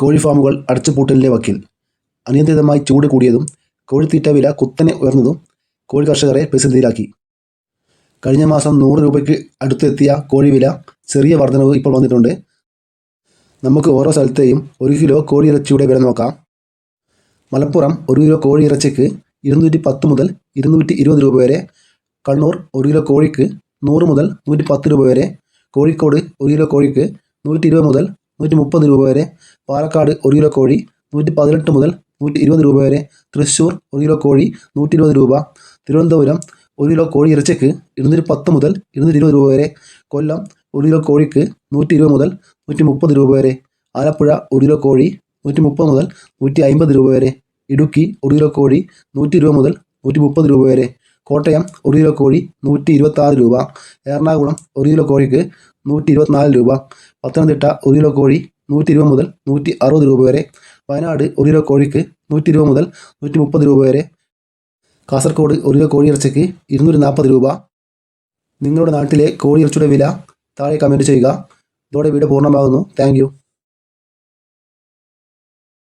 കോഴി ഫാമുകൾ അടച്ചുപൂട്ടലിന്റെ വക്കിൽ. അനിയന്ത്രിതമായി ചൂട് കൂടിയതും കോഴിത്തീറ്റ വില കുത്തനെ ഉയർന്നതും കോഴി കർഷകരെ പ്രതിസന്ധിയിലാക്കി കഴിഞ്ഞ മാസം നൂറ് രൂപയ്ക്ക് അടുത്തെത്തിയ കോഴി വില ചെറിയ വർധനവ് ഇപ്പോൾ വന്നിട്ടുണ്ട്. നമുക്ക് ഓരോ സ്ഥലത്തെയും ഒരു കിലോ കോഴി ഇറച്ചിയുടെ വില നോക്കാം. മലപ്പുറം ഒരു കിലോ കോഴി ഇറച്ചിക്ക് ഇരുന്നൂറ്റി പത്ത് മുതൽ ഇരുന്നൂറ്റി ഇരുപത് രൂപ വരെ. കണ്ണൂർ ഒരു കിലോ കോഴിക്ക് നൂറ് മുതൽ നൂറ്റി പത്ത് രൂപ വരെ. കോഴിക്കോട് ഒരു കിലോ കോഴിക്ക് നൂറ്റി ഇരുപത് മുതൽ നൂറ്റി മുപ്പത് രൂപ വരെ പാലക്കാട് ഒരു കിലോ കോഴി നൂറ്റി പതിനെട്ട് മുതൽ നൂറ്റി ഇരുപത് രൂപ വരെ തൃശ്ശൂർ ഒരു കിലോ കോഴി നൂറ്റി ഇരുപത് രൂപ. തിരുവനന്തപുരം ഒരു കിലോ കോഴി ഇറച്ചിക്ക് ഇരുന്നൂറ്റി പത്ത് മുതൽ ഇരുന്നൂറ്റി ഇരുപത് രൂപ വരെ. കൊല്ലം ഒരു കിലോ കോഴിക്ക് നൂറ്റി ഇരുപത് മുതൽ നൂറ്റി മുപ്പത് രൂപ വരെ. ആലപ്പുഴ ഒരു കിലോ കോഴി നൂറ്റി മുപ്പത് മുതൽ നൂറ്റി അമ്പത് രൂപ വരെ. ഇടുക്കി ഒരു കിലോ കോഴി നൂറ്റി ഇരുപത് മുതൽ നൂറ്റി മുപ്പത് രൂപ വരെ. കോട്ടയം ഒരു കിലോ കോഴി നൂറ്റി ഇരുപത്താറ് രൂപ. എറണാകുളം ഒരു കിലോ കോഴിക്ക് നൂറ്റി ഇരുപത്തിനാല് രൂപ. പത്തനംതിട്ട ഒരു കിലോ കോഴി നൂറ്റി ഇരുപത് മുതൽ നൂറ്റി അറുപത് രൂപ വരെ. വയനാട് ഒരു കിലോ കോഴിക്ക് നൂറ്റി ഇരുപത് മുതൽ നൂറ്റി മുപ്പത് രൂപ വരെ. കാസർഗോഡ് ഒരു കിലോ കോഴി ഇറച്ചിക്ക് ഇരുന്നൂറ്റി നാൽപ്പത് രൂപ. നിങ്ങളുടെ നാട്ടിലെ കോഴി ഇറച്ചിയുടെ വില താഴെ കമന്റ് ചെയ്യുക. ഇതോടെ വീഡിയോ പൂർണമാകുന്നു. താങ്ക്